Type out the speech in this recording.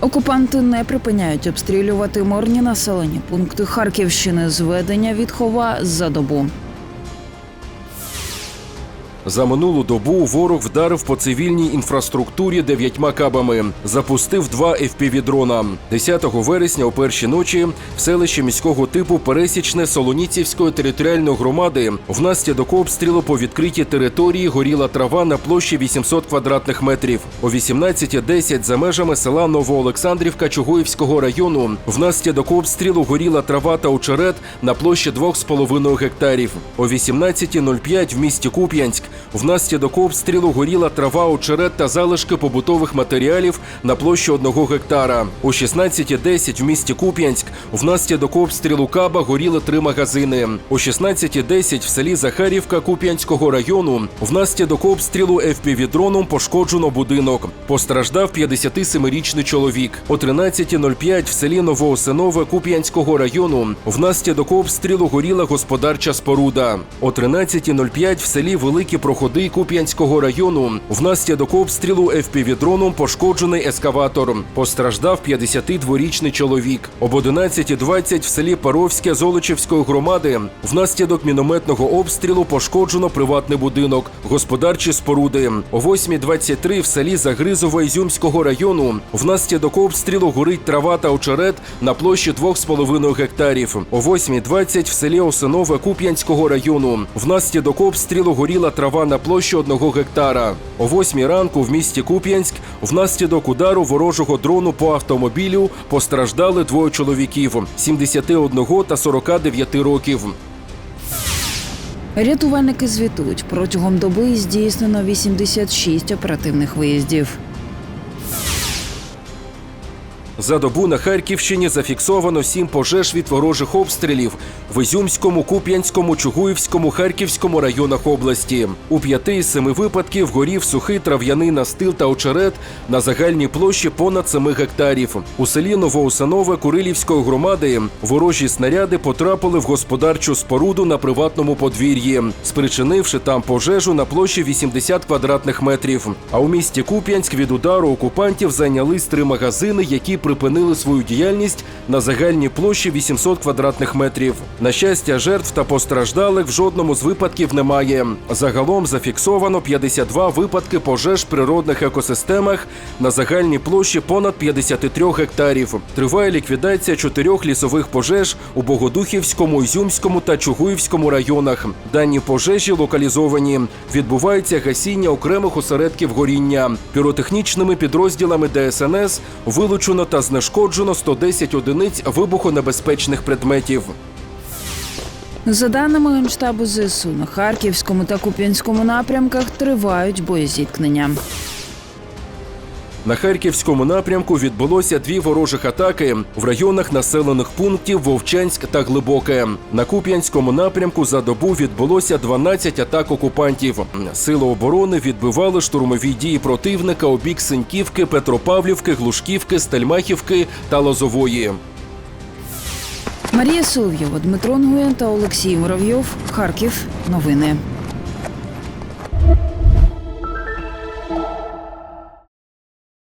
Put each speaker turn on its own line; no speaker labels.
Окупанти не припиняють обстрілювати мирні населені пункти Харківщини. Зведення відхова за добу.
За минулу добу ворог вдарив по цивільній інфраструктурі дев'ятьма кабами, запустив два FPV-дрона. 10 вересня о першій ночі в селищі міського типу Пересічне Солоніцівської територіальної громади внаслідок обстрілу по відкритій території горіла трава на площі 800 квадратних метрів. О 18.10 за межами села Новоолександрівка Чугуївського району внаслідок обстрілу горіла трава та очерет на площі 2,5 гектарів. О 18.05 в місті Куп'янськ внаслідок обстрілу горіла трава, очерет та залишки побутових матеріалів на площі 1 гектара. О 16.10 в місті Куп'янськ внаслідок обстрілу каба горіли три магазини. О 16.10 в селі Захарівка Куп'янського району внаслідок обстрілу FPV-дроном пошкоджено будинок. Постраждав 57-річний чоловік. О 13.05 в селі Новоосинове Куп'янського району внаслідок обстрілу горіла господарча споруда. О 13.05 в селі Великі Проходи Куп'янського району внаслідок обстрілу FPV-дроном пошкоджений ескаватор. Постраждав 52-річний чоловік. Об 11.20 в селі Паровське Золочівської громади внаслідок мінометного обстрілу пошкоджено приватний будинок, господарчі споруди. О 8.23 в селі Загризово Ізюмського району внаслідок обстрілу горить трава та очерет на площі 2,5 гектарів. О 8.20 в селі Осинове Куп'янського району внаслідок обстрілу горіла трава на площі 1 гектара. О 8 ранку в місті Куп'янськ внаслідок удару ворожого дрону по автомобілю постраждали двоє чоловіків 71 та 49 років.
Рятувальники звітують протягом доби здійснено 86 оперативних виїздів.
За добу на Харківщині зафіксовано сім пожеж від ворожих обстрілів в Ізюмському, Куп'янському, Чугуївському, Харківському районах області. У п'яти із семи випадків горів сухий трав'яний настил та очерет на загальній площі понад 7 гектарів. У селі Новоусанове Курилівської громади ворожі снаряди потрапили в господарчу споруду на приватному подвір'ї, спричинивши там пожежу на площі 80 квадратних метрів. А у місті Куп'янськ від удару окупантів зайнялись три магазини, які припинили свою діяльність на загальній площі 800 квадратних метрів. На щастя, жертв та постраждалих в жодному з випадків немає. Загалом зафіксовано 52 випадки пожеж в природних екосистемах на загальній площі понад 53 гектарів. Триває ліквідація чотирьох лісових пожеж у Богодухівському, Ізюмському та Чугуївському районах. Дані пожежі локалізовані. Відбувається гасіння окремих осередків горіння. Піротехнічними підрозділами ДСНС вилучено та знешкоджено 110 одиниць вибухонебезпечних предметів.
За даними Генштабу ЗСУ, на Харківському та Куп'янському напрямках тривають боєзіткнення.
На харківському напрямку відбулося дві ворожих атаки в районах населених пунктів Вовчанськ та Глибоке. На Куп'янському напрямку за добу відбулося 12 атак окупантів. Сили оборони відбивали штурмові дії противника у бік Синьківки, Петропавлівки, Глушківки, Стельмахівки та Лозової.
Марія Соловйова, Дмитро Нгуєн та Олексій Муравйов. Харків. Новини.